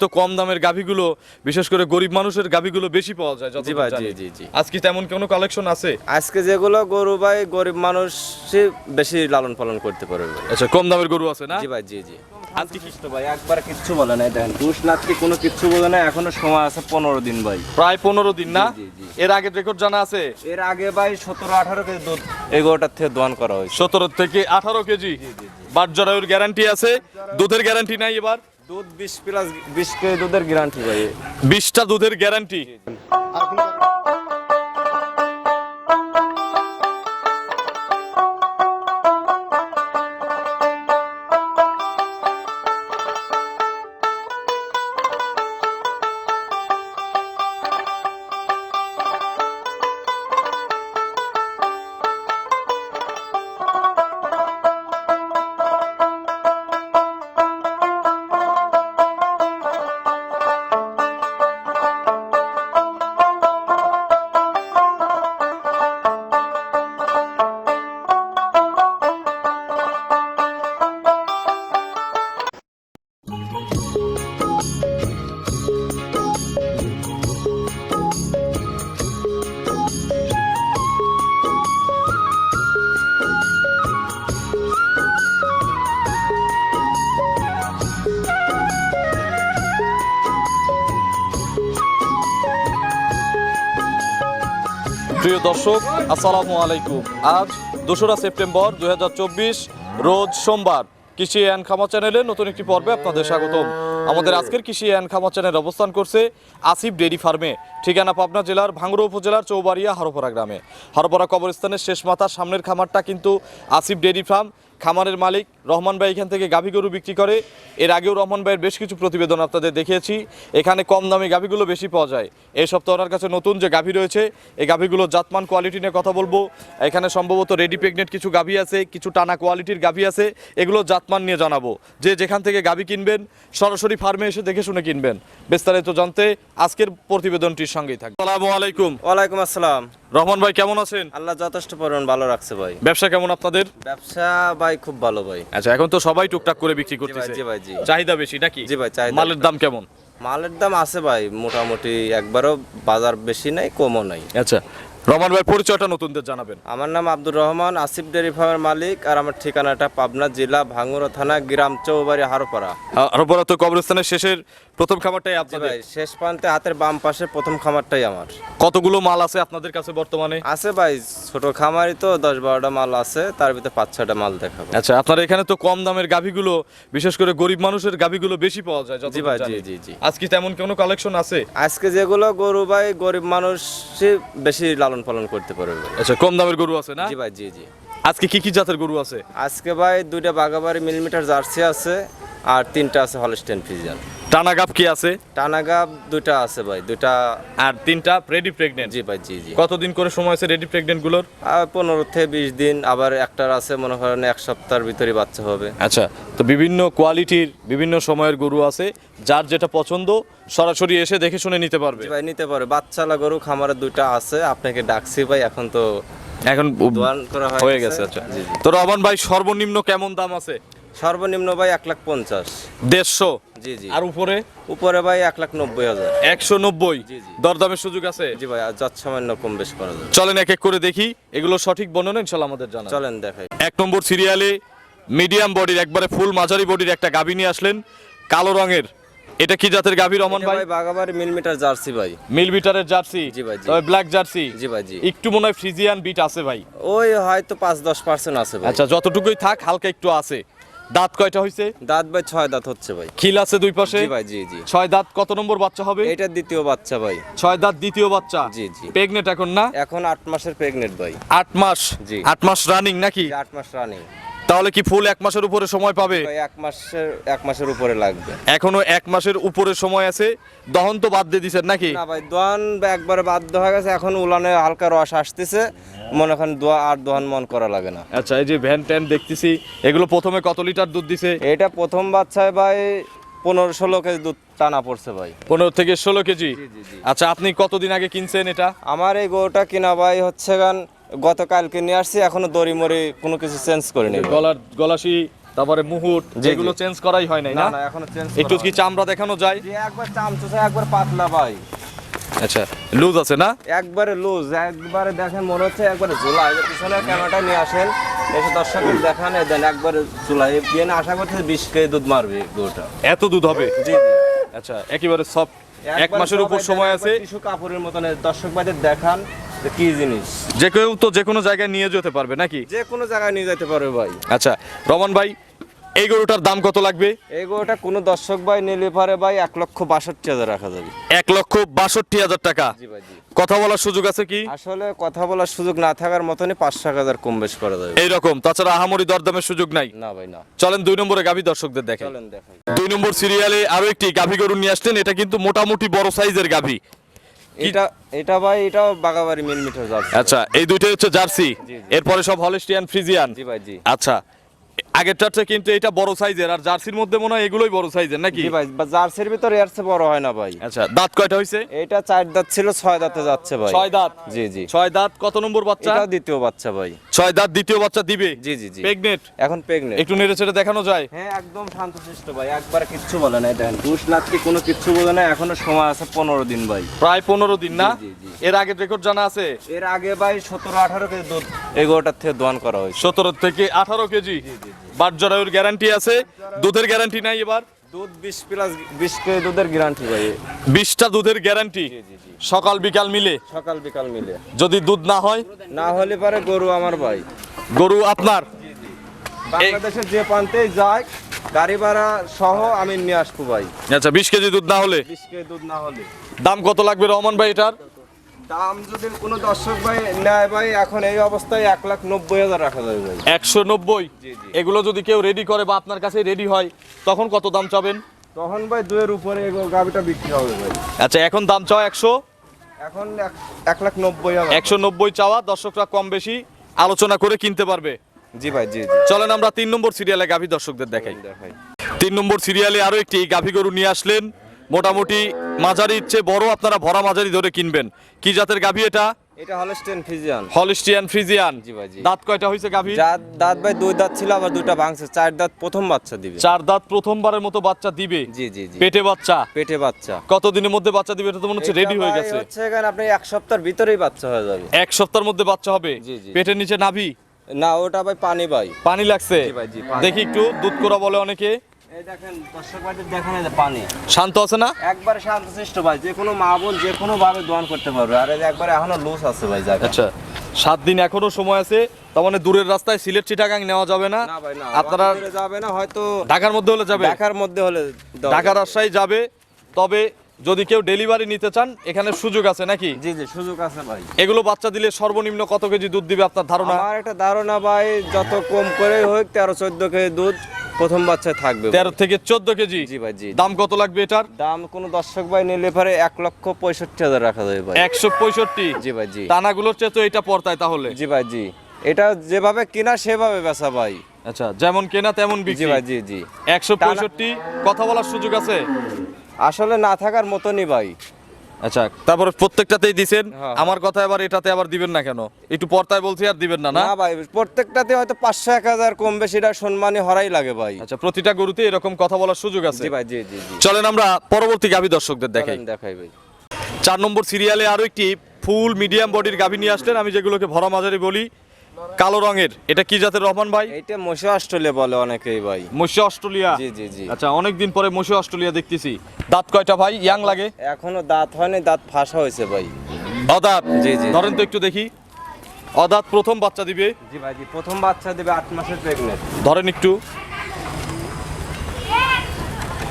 তো কম দামের গাভিগুলো বিশেষ করে গরিব মানুষের গাভিগুলো বেশি পাওয়া যায় জি ভাই জি জি জি। আজকে তেমন কোনো কালেকশন আছে? আজকে যেগুলো গরু ভাই গরিব মানুষই বেশি লালন পালন করতে পারবে আচ্ছা কম দামের গরু আছে না? জি ভাই জি জি। আজকে ভাই একবার কিচ্ছু বলে নাই দেখেন নাতকে কোনো কিচ্ছু বলে নাই এখনও সময় আছে পনেরো দিন ভাই। প্রায় পনেরো দিন না। এর আগের রেকর্ড জানা আছে? এর আগে ভাই সতেরো আঠারো কেজি দুধ এগারোটার থেকে দোয়ান করা হয়েছে। সতেরো থেকে আঠারো কেজি। বাট জরায়ুর গ্যারান্টি আছে। দুধের গ্যারান্টি নাই এবার। দুধ বিশ প্লাস বিশ কেজি দুধের গ্যারান্টি ভাই। বিশটা দুধের গ্যারান্টি দর্শক, আসসালামু আলাইকুম। আজ দোসরা সেপ্টেম্বর দুহাজার চব্বিশ, রোজ সোমবার কৃষি অ্যান্ড খামা চ্যানেলে নতুন একটি পর্বে আপনাদের স্বাগতম। আমাদের আজকের কৃষি অ্যান্ড খামা চ্যানেল অবস্থান করছে আসিফ ডেরি ফার্মে, ঠিকানা পাবনা জেলার ভাঙ্গুড়া উপজেলার চৌবাড়িয়া হরপরা গ্রামে। হরপরা কবরস্থানের শেষ মাথার সামনের খামারটা কিন্তু আসিফ ডেরি ফার্ম। খামারের মালিক রহমান ভাই এখান থেকে গাভী গরু বিক্রি করে। এর আগেও রহমান ভাইয়ের বেশ কিছু প্রতিবেদন আপনাদের দেখিয়েছি। এখানে কম দামে গাভীগুলো বেশি পাওয়া যায়। এই সপ্তাহে ওনার কাছে নতুন যে গাভী রয়েছে এই গাভীগুলো জাতমান কোয়ালিটি নিয়ে কথা বলব। এখানে সম্ভবত রেডি প্রেগনেন্ট কিছু গাভী আছে কিছু টানা কোয়ালিটির গাভী আছে এগুলো জাতমান নিয়ে জানাব। যে যেখান থেকে গাভী কিনবেন সরাসরি ফার্মে এসে দেখে শুনে কিনবেন। বিস্তারিত জানতে আজকের প্রতিবেদনটির সঙ্গেই থাকবে আসসালামু আলাইকুম। ওয়ালাইকুম আসসালাম। রহমান ভাই কেমন আছেন? আল্লাহ যথেষ্ট পরিমাণ ভালো রাখছে ভাই। ব্যবসা কেমন আপনাদের? ব্যবসা ভাই খুব ভালো ভাই। আচ্ছা এখন তো সবাই টুকটাক করে বিক্রি করতেছে। জি ভাই জি। চাহিদা বেশি নাকি? জি ভাই, চাহিদা মালের দাম কেমন? মালের দাম আছে ভাই মোটামুটি একবারও বাজার বেশি নাই কমও নাই। আচ্ছা রহমান ভাই পরিচয়টা নতুনদের জানাবেন। আমার নাম আব্দুর রহমান আসিফ ডেয়ারি ফার্মের মালিক আর আমার ঠিকানাটা পাবনা জেলা ভাঙ্গুরা থানা গ্রাম চৌবাড়ি হারোপাড়া। আর বড় তো কবরস্থানের শেষের প্রথম খাবারটাই জি আপনাদের? ভাই শেষ প্রান্তে হাতের বাম পাশে প্রথম খামারটাই আমার। কতগুলো মাল আছে আপনাদের কাছে বর্তমানে? আছে ভাই ছোট খামারই তো দশ বারোটা মাল আছে তার ভিতরে পাঁচ ছটা মাল দেখাবো। আচ্ছা আপনার এখানে তো কম দামের গাভিগুলো বিশেষ করে গরিব মানুষের গাভিগুলো বেশি পাওয়া যায় জি ভাই জি জি জি। আজকে তেমন কোনো কালেকশন আছে? আজকে যেগুলো গরু ভাই গরিব মানুষই বেশি লালন পালন করতে পারবে। আচ্ছা কম দামের গরু আছে না? জি ভাই জি জি। আজকে কি কি জাতের গরু আছে? আজকে ভাই দুইটা বাগাবাড়ি মিলিমিটার জার্সি আছে আর তিনটা আছে হলস্টেন ফিজিয়ান। টানা গাভ কি আছে? টানাগাব দুইটা আছে ভাই দুইটা আর তিনটা রেডি প্রেগনেন্ট জি ভাই জি জি। কতদিন করে সময় আছে রেডি প্রেগনেন্টগুলোর? পনেরো থেকে বিশ দিন আবার একটার আছে মনে করেন এক সপ্তাহের ভিতরে বাচ্চা হবে। আচ্ছা তো বিভিন্ন কোয়ালিটির বিভিন্ন সময়ের গরু আছে যার যেটা পছন্দ সরাসরি এসে দেখে শুনে নিতে পারবে। ভাই নিতে পারে বাচ্চালা গরু খামারে দুইটা আছে আপনাকে ডাকছি ভাই এখন তো এখন দোয়ান করা হয়ে গেছে। আচ্ছা। জি জি। তো রহমান ভাই সর্বনিম্ন কেমন দাম আছে? সর্বনিম্ন ভাই এক লাখ পঞ্চাশ। দেড়শো? জি জি। আর উপরে? উপরে ভাই এক লাখ নব্বই হাজার। একশো নব্বই। দরদামের সুযোগ আছে? জি ভাই যত সামান্য কম বেশ করা যাবে। চলেন এক এক করে দেখি এগুলো সঠিক বর্ণনা ইনশাল্লাহ আমাদের জানা চলেন দেখাই। এক নম্বর সিরিয়ালে মিডিয়াম বডির একবারে ফুল মাঝারি বডির একটা গাভী নিয়ে আসলেন কালো রঙের। এটা কি জাতের গাভী রহমান ভাই? বাগাবাড়ি মিলিমিটার জার্সি ভাই। মিল বিটারের জার্সি? জি ভাই, তবে ব্ল্যাক জার্সি? জি ভাই জি। একটু মনে হয় ফ্রিজিয়ান বিট আছে ভাই। ওই হয়তো পাঁচ দশ পার্সেন্ট আছে ভাই। আচ্ছা যতটুকুই থাক হালকা একটু আছে। দাঁত কয়টা হয়েছে দাঁত ভাই ছয় দাঁত হচ্ছে ভাই। খিল আছে দুই পাশে? জি ভাই জি জি। ছয় দাঁত কত নম্বর বাচ্চা হবে? এটা দ্বিতীয় বাচ্চা ভাই। ছয় দাঁত দ্বিতীয় বাচ্চা? জি, জি। প্রেগনেট এখন না? এখন আট মাসের প্রেগনেন্ট ভাই। আট মাস? জি। আট মাস রানিং নাকি? আট মাস রানিং তাহলে কি ফুল এক মাসের উপরে সময় পাবে? এক মাসের এক মাসের উপরে লাগবে। এখনও এক মাসের উপরে সময় আছে? দহন তো বাদ দিয়ে দিছেন নাকি? না ভাই দোয়ান বা একবারে বাধ্য হয়ে গেছে এখন উলানে হালকা রস আসতেছে। মনে করেন দোয়া আর দোয়ান মন করা লাগে না। আচ্ছা এই যে ভ্যান ট্যান দেখতেছি এগুলো প্রথমে কত লিটার দুধ দিছে? এটা প্রথম বাচ্চায় ভাই পনেরো ষোলো কেজি দুধ টানা পড়ছে ভাই। পনেরো থেকে ষোলো কেজি। আচ্ছা আপনি কতদিন আগে কিনছেন এটা? আমার এই গরুটা কিনা ভাই হচ্ছে গান গতকালকে নিয়ে আসছি এখনও দড়ি মরি কোনো কিছু চেঞ্জ করিনি। গলার গলাশি তারপরে মুহুট জি, জি। চেঞ্জ করাই হয় নাই না না? এখনও চেঞ্জ একটু কি চামড়া দেখানো যায়? একবার চামচুসা একবার পাতলা ভাই। আচ্ছা লুজ আছে না? একবারে লুজ একবারে দেখেন মনে হচ্ছে একবারে ঝোলা এই পিছনে ক্যামেরাটা নিয়ে আসেন এসে দর্শকের দেখান দেন একবারে ঝোলা এই আশা করছে বিশ কেজি দুধ মারবে গরুটা। এত দুধ হবে? জি জি। আচ্ছা একেবারে সফট এক মাসের উপর সময় আছে। কিছু টিস্যু কাপড়ের মতন দর্শকবাদের দেখান যে কি জিনিস। যে কেউ তো যে কোনো জায়গায় নিয়ে যেতে পারবে নাকি? যে কোনো জায়গায় নিয়ে যেতে পারবে ভাই। আচ্ছা রমন ভাই এই গরুটার দাম কত লাগবে? এই গরুটা কোনো দর্শক ভাই নিলে পারে ভাই এক লক্ষ বাষট্টি হাজার রাখা যাবে। এক লক্ষ বাষট্টি হাজার টাকা। কথা বলার সুযোগ আছে কি? আসলে কথা বলার সুযোগ না থাকার মতনই পাঁচশো এক হাজার কম বেশ করা যাবে। এই রকম তাছাড়া আহামরি দরদামের সুযোগ নাই। না ভাই না। চলেন দুই নম্বরে গাভী দর্শকদের দেখেন দুই নম্বর সিরিয়ালে আরও একটি গাভী গরু নিয়ে আসলেন এটা কিন্তু মোটামুটি বড় সাইজের গাভী। এটা এটা ভাই এটাও বাগাবাড়ি মিলিমিটার যাচ্ছে আচ্ছা এই দুইটাই হচ্ছে জার্সি। এরপরে সব হলিস্টিয়ান ফ্রিজিয়ান। জি ভাই জি। আচ্ছা আগেরটাতে কিন্তু এটা বড় সাইজের আর জার্সির মধ্যে মনে হয় এগুলোই বড় সাইজের নাকি? ভাই জার্সির ভিতর এর চেয়ে বড় হয় না ভাই। আচ্ছা দাঁত কয়টা হইছে? এটা চার দাঁত ছিল ছয় দাঁতে যাচ্ছে ভাই। ছয় দাঁত? জি জি। ছয় দাঁত কত নম্বর বাচ্চা? এটাও দ্বিতীয় বাচ্চা ভাই। ছয় দাঁত দ্বিতীয় বাচ্চা দিবে? জি জি জি। প্রেগনেট এখন প্রেগনেন্ট একটু নেড়ে চেড়ে দেখানো যায়? হ্যাঁ একদম শান্তশিষ্ট ভাই একবার কিচ্ছু বলে না দেখেন। দুষ নাথকে কোনো কিচ্ছু বলে না এখনও সময় আছে পনেরো দিন ভাই। প্রায় পনেরো দিন না? জি, জি, এর আগে রেকর্ড জানা আছে? এর আগে ভাই সতেরো আঠারো কেজি দুধ। এগারোটার থেকে দোয়ান করা হয়েছে। সতেরো থেকে আঠারো কেজি। বাট জরায়ুর গ্যারান্টি আছে। দুধের গ্যারান্টি নাই এবার? দুধ বিশ প্লাস বিশ কেজি দুধের গ্যারান্টি ভাই। বিশটা দুধের গ্যারান্টি জি জি জি। সকাল বিকাল মিলে? সকাল বিকাল মিলে। যদি দুধ না হয়? না হলে পারে গরু আমার ভাই। গরু আপনার? বাংলাদেশের যে প্রান্তেই যায় গাড়ি ভাড়া সহ আমি নিয়ে আসব ভাই। আচ্ছা বিশ কেজি দুধ না হলে? বিশ কেজি দুধ না হলে। দাম কত লাগবে রহমান ভাই এটার? দাম যদি কোনো দর্শক ভাই নেয় ভাই এখন এই অবস্থায় এক লাখ নব্বই হাজার রাখা যাবে ভাই। একশো নব্বই? জি, জি। এগুলো যদি কেউ রেডি করে বা আপনার কাছে রেডি হয় তখন কত দাম চাবেন? তখন ভাই দুয়ের উপরে গাভিটা বিক্রি হবে ভাই। আচ্ছা এখন দাম চাও একশো? এখন এক- লাখ নব্বই একশো নব্বই চাওয়া দর্শকরা কম বেশি আলোচনা করে কিনতে পারবে। জি ভাই জি চলেন আমরা তিন নম্বর সিরিয়ালে গাভী দর্শকদের দেখাই। দেখাই। তিন নম্বর সিরিয়ালে আরও একটি গাভী গরু নিয়ে আসলেন। মোটামুটি মাঝারি ইচ্ছে বড় আপনারা ভরা মাঝারি ধরে কিনবেন। কি জাতের গাভী এটা? হলিস্টিয়ান ফ্রিজিয়ান জি ভাই, দাঁত কয়টা হয়েছে গাভী দাঁত দাঁত ভাই দুই দাঁত ছিল আবার দুইটা ভাঙছে। চার দাঁত প্রথম বাচ্চা দিবে। চার দাঁত প্রথমবারের মতো বাচ্চা দিবে? জি জি জি। পেটে বাচ্চা? পেটে বাচ্চা। কতদিনের মধ্যে বাচ্চা দিবে এটা তো মনে হচ্ছে রেডি হয়ে গেছে। হচ্ছে এখানে আপনি এক সপ্তাহের ভিতরেই বাচ্চা হয়ে যাবে। এক সপ্তাহের মধ্যে বাচ্চা হবে। পেটের নিচে নাভি? না ওটা ভাই পানি ভাই। পানি লাগছে? দেখি একটু দুধ করা বলে অনেকে। এই দেখেন দর্শক ভাইদের দেখেন এই যে পানি। শান্ত আছে না? একবারে শান্তশিষ্ট ভাই। যে কোনো মা বোন যে কোনো ভাবে দোয়ান করতে পারবে। আর এই যে একবারে এখনও লুজ আছে ভাই জায়গা আচ্ছা সাত দিন এখনও সময় আছে। তার মানে দূরের রাস্তায় সিলেট চিটাগাং নেওয়া যাবে না? আপনারা যাবে না হয়তো ঢাকার মধ্যে হলে যাবে? ঢাকার মধ্যে হলে ঢাকা যাবে। রাজশাহী যাবে। তবে যদি কেউ ডেলিভারি নিতে চান এখানে সুযোগ আছে নাকি? জি জি সুযোগ আছে ভাই। এগুলো বাচ্চা দিলে সর্বনিম্ন কত কেজি দুধ দিবে আপনার ধারণা? আমার একটা ধারণা ভাই যত কম করে হোক তেরো চোদ্দ কেজি দুধ প্রথম বাচ্চায় থাকবে তেরো থেকে চোদ্দ কেজি। জি ভাই জি। দাম কত লাগবে এটার? দাম কোন দর্শক ভাই নিলে পারে এক লক্ষ পঁয়ষট্টি হাজার রাখা যাবে ভাই। একশো পঁয়ষট্টি? জি ভাই জি। টানাগুলোর চেয়ে তো এটা পড়তায় তাহলে। জি ভাই জি। এটা যেভাবে কিনা সেভাবে বেচা ভাই। আচ্ছা যেমন কেনা তেমন বিক্রি। ভাই জি জি। একশো পঁয়ষট্টি কথা বলার সুযোগ আছে? আসলে না থাকার মতনই ভাই। আচ্ছা। তারপর প্রত্যেকটাতেই দিছেন। হ্যাঁ। আমার কথা এবার এটাতে আবার দিবেন না কেন? একটু পর্তায় বলছি আর দিবেন না না? ভাই প্রত্যেকটাতে হয়তো পাঁচশো এক হাজার কম বেশি এটা সম্মানী হরাই লাগে ভাই। আচ্ছা প্রতিটা গরুতে এরকম কথা বলার সুযোগ আছে? জি ভাই জি জি চলেন আমরা পরবর্তী গাভী দর্শকদের দেখাই। দেখাই ভাই। চার নম্বর সিরিয়ালে আরও একটি ফুল মিডিয়াম বডির গাভী নিয়ে আসলেন। আমি যেগুলোকে ভরা মাঝারি বলি কালো রঙের। এটা কি জাতের রহমান ভাই? এটা মশা অস্ট্রেলিয়া বলে অনেকেই ভাই। মসি অস্ট্রেলিয়া? জি জি জি। আচ্ছা অনেকদিন পরে মসি অস্ট্রেলিয়া দেখতেছি। দাঁত কয়টা ভাই? ইয়াং লাগে? এখনও দাঁত হয়নি দাঁত ফাঁসা হয়েছে ভাই। অদাঁত? জি, জি। ধরেন তো একটু দেখি। অদাঁত প্রথম বাচ্চা দিবে? জি ভাই জি প্রথম বাচ্চা দেবে আট মাসের প্রেগনেন্ট ধরেন একটু।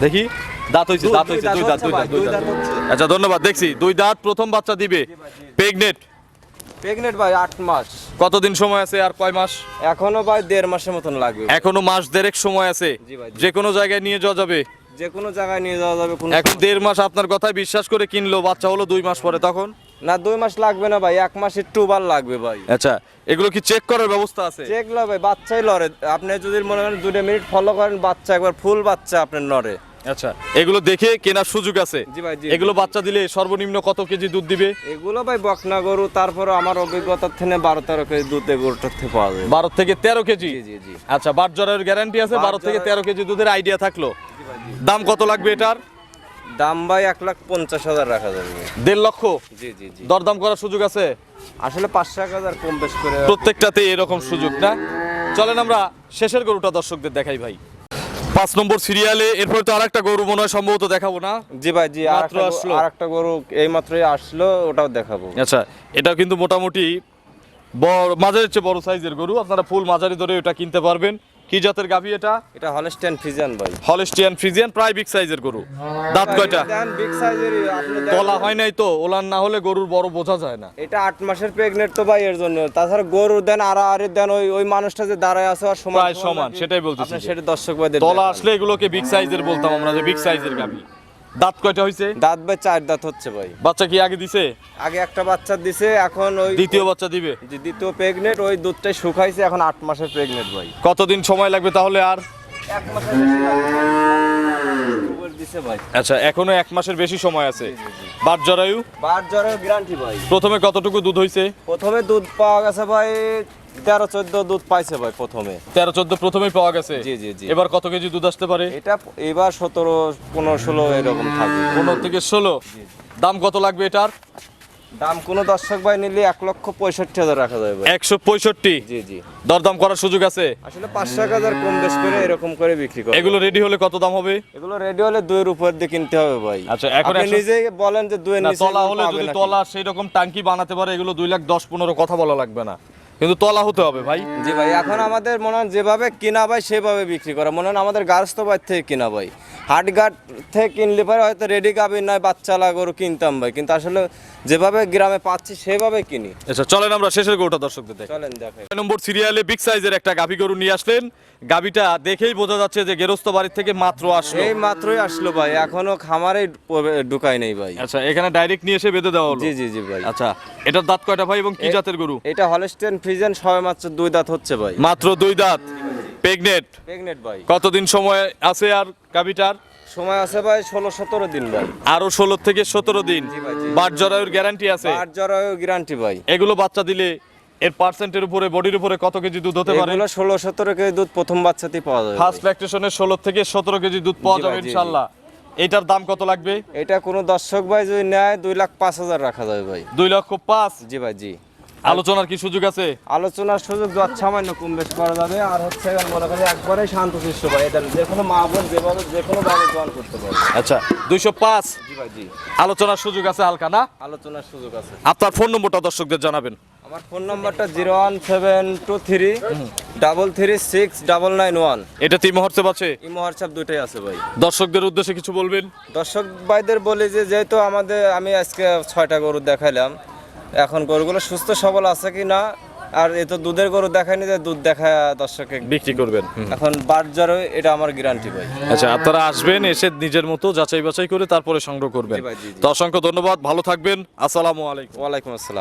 দেখি। দাঁত হইছে দুই- দাঁত হইছে দুই দাঁত দুই দাঁত। আচ্ছা ধন্যবাদ। দেখছি দুই দাঁত প্রথম বাচ্চা দিবে। প্রেগনেট প্রেগনেন্ট ভাই আট মাস। কতদিন সময় আছে আর কয় মাস? এখনও ভাই দেড় মাসের মতন লাগবে। এখনও মাস দেড়েক সময় আছে। ভাই, যে কোনো জায়গায় নিয়ে যাওয়া যাবে। যে কোনো জায়গায় নিয়ে যাওয়া যাবে এখন দেড় মাস আপনার কথায় বিশ্বাস করে কিনলো বাচ্চা হলো দুই মাস পরে তখন? না দুই মাস লাগবে না ভাই এক মাস একটু বার লাগবে ভাই। আচ্ছা এগুলো কি চেক করার ব্যবস্থা আছে? যেগুলো ভাই বাচ্চাই লড়ে। আপনি যদি মনে করেন দুটো মিনিট ফলো করেন বাচ্চা একবার ফুল বাচ্চা আপনার নড়ে আচ্ছা এগুলো দেখে কেনার সুযোগ আছে? জি ভাই জি এগুলো বাচ্চা দিলে সর্বনিম্ন কত কেজি দুধ দিবে? এগুলো ভাই বকনা গরু তারপরে আমার অভিজ্ঞতার থেকে বারো তেরো কেজি দুধ গরুটার থেকে পাওয়া যায়। বারো থেকে তেরো কেজি? জি জি আচ্ছা বাট জ্বরের গ্যারান্টি আছে বারো থেকে তেরো কেজি দুধের আইডিয়া থাকল। দাম কত লাগবে এটার? দাম ভাই এক লাখ পঞ্চাশ হাজার রাখা যাবে। দেড় লক্ষ? জি জি জি। দরদাম করার সুযোগ আছে? আসলে পাঁচশো এক হাজার কম বেশ করে প্রত্যেকটাতে এরকম সুযোগ না? চলেন আমরা শেষের গরুটা দর্শকদের দেখাই ভাই। পাঁচ নম্বর সিরিয়ালে এরপরে তো আর একটা গরু মনে হয় সম্ভবত দেখাবো না? জি ভাই জি মাত্র আসলো। আর একটা গরু এই মাত্রই আসলো ওটাও দেখাবো। আচ্ছা এটা কিন্তু মোটামুটি বড় মাঝারের চেয়ে বড় সাইজের গরু। আপনারা ফুল মাঝারি ধরে এটা কিনতে পারবেন। কি জাতের গাভি এটা? এটা হলস্টিয়ান ফ্রিজিয়ান ভাই। হলস্টিয়ান ফ্রিজিয়ান প্রায় বিগ সাইজের গরু। দাঁত কয়টা? দেন বিগ সাইজেরই আপনি। হয় নাই তো ওলান না হলে গরুর বড় বোঝা যায় না। এটা 8 মাসের প্রেগন্যান্ট তো ভাই এর জন্য। তাছাড়া গরু দেন আর আর দেন ওই ওই মানুষটা যে দাঁড়ায় আছে আর সমান প্রায় সমান, সেটাই বলতেছি আপনি সেটা দর্শক ভাইদের তলা তোলা আসলে এগুলোকে বিগ সাইজের বলতাম আমরা যে বিগ সাইজের গাভি। দাঁত কয়টা হয়েছে দাঁত ভাই চার দাঁত হচ্ছে ভাই। বাচ্চা কি আগে দিছে? আগে একটা বাচ্চা দিছে এখন ওই দ্বিতীয় বাচ্চা দিবে? যে দ্বিতীয় প্রেগনেন্ট ওই দুধটাই শুকাইছে এখন আট মাসের প্রেগনেন্ট ভাই। কতদিন সময় লাগবে তাহলে আর? এক মাসের আচ্ছা এখনও এক মাসের বেশি সময় আছে। বাট জরায়ু? বার জ্বরের গ্যারান্টি ভাই। প্রথমে কতটুকু দুধ হইছে? প্রথমে দুধ পাওয়া গেছে ভাই তেরো চোদ্দ দুধ পাইছে ভাই প্রথমে। তেরো চোদ্দ প্রথমেই পাওয়া গেছে? জি, জি, জি। এবার কত কেজি দুধ আসতে পারে? এটা এবার সতেরো পনেরো ষোলো এরকম থাকবে। পনেরো থেকে ষোলো? দাম কত লাগবে এটার? দাম কোনো দর্শক ভাই নিলে এক লক্ষ পঁয়ষট্টি হাজার রাখা যাবে ভাই। একশো পঁয়ষট্টি? জি জি। দরদাম করার সুযোগ আছে? আসলে পাঁচশো এক হাজার কম বেশ করে এরকম করে বিক্রি করে এগুলো রেডি হলে কত দাম হবে? এগুলো রেডি হলে দুইয়ের উপর দিয়ে কিনতে হবে ভাই। আচ্ছা, এখন আপনি একশো- বলেন যে নিচে তলা হলে যদি তলা সেই রকম টাঙ্কি বানাতে পারে এগুলো দুই লাখ দশ পনেরো কথা বলা লাগবে না। কিন্তু তলা হতে হবে ভাই। জি ভাই, এখন আমাদের মনে হয় যেভাবে কিনা ভাই সেভাবে বিক্রি করা। মনে হয় আমাদের গার্হস্থ থেকে কিনা ভাই। হাটঘাট থেকে কিনলে পরে হয়তো রেডি গাবি নয় বাচ্চালা গরু কিনতাম ভাই। কিন্তু আসলে যেভাবে গ্রামে পাচ্ছি সেভাবে কিনি। আচ্ছা চলেন আমরা শেষের গরুটা দর্শকদের দেখ চলেন দেখাই। নম্বর সিরিয়ালে বিগ সাইজের একটা গাভী গরু নিয়ে আসলেন। গাভীটা দেখেই বোঝা যাচ্ছে যে গেরস্ত বাড়ির থেকে মাত্র আসলো। এই মাত্রই আসলো ভাই। এখনও খামারে ঢুকাই নেই ভাই। আচ্ছা এখানে ডাইরেক্ট নিয়ে এসে বেঁধে দেওয়া হলো। জি জি জি ভাই। আচ্ছা এটার দাঁত কয়টা ভাই এবং কি জাতের গরু? এটা হলস্টেন ফ্রিজেন সবে মাত্র দুই দাঁত হচ্ছে ভাই। মাত্র দুই দাঁত। প্রেগনেট প্রেগনেন্ট ভাই। কতদিন সময় আছে আর গাভীটার? সময় আছে ভাই ষোলো সতেরো দিন ভাই। আরও ষোলো থেকে সতেরো দিন। বাট জরায়ুর গ্যারান্টি আছে? আর জরায়ু গ্যারান্টি ভাই। এগুলো বাচ্চা দিলে এর পার্সেন্টের উপরে বডির উপরে কত কেজি দুধ হতে পারে? এগুলো ষোলো সতেরো কেজি দুধ প্রথম বাচ্চাতেই পাওয়া যাবে ফার্স্ট ল্যাকটেশনের ষোলো থেকে সতেরো কেজি দুধ পাওয়া যাবে। ইনশাল্লাহ। এটার দাম কত লাগবে? এটা কোনো দর্শক ভাই যদি নেয় দুই লাখ পাঁচ হাজার রাখা যাবে ভাই। দুই লক্ষ পাঁচ? জি ভাই জি। আলোচনার কি সুযোগ আছে? আলোচনার সুযোগ যত সামান্য কম বেশ করা যাবে। আর হচ্ছে মনে করি একবারে শান্ত শিষ্ট ভাই। এটা যে কোনো মা বোন যেভাবে যে কোনো ভাবে জোয়ান করতে পারবে। আচ্ছা দুইশো পাঁচ। জি ভাই জি। আলোচনার সুযোগ আছে হালকা না? আলোচনার সুযোগ আছে। আপনার ফোন নম্বরটা দর্শকদের জানাবেন। আমার ফোন নাম্বারটা zero one seven two three double three six double nine one. এটা তিন হোয়াটসঅ্যাপ আছে? ইমো হোয়াটসঅ্যাপ দুটোই আছে ভাই। দর্শকদের উদ্দেশ্যে কিছু বলবেন? দর্শক ভাইদের বলি যে যেহেতু আমাদের আমি আজকে ছয়টা গরু দেখাইলাম এখন গরুগুলো সুস্থ সবল আছে কি না আর এ তো দুধের গরু দেখায়নি যে দুধ দেখা দর্শককে বিক্রি করবেন। এখন বার জ্বরে এটা আমার গ্যারান্টি ভাই। আচ্ছা আপনারা আসবেন এসে নিজের মতো যাচাই বাছাই করে তারপরে সংগ্রহ করবেন। তো অসংখ্য ধন্যবাদ ভালো থাকবেন। আসসালামু আলাইকুম। ওয়ালাইকুম আসসালাম।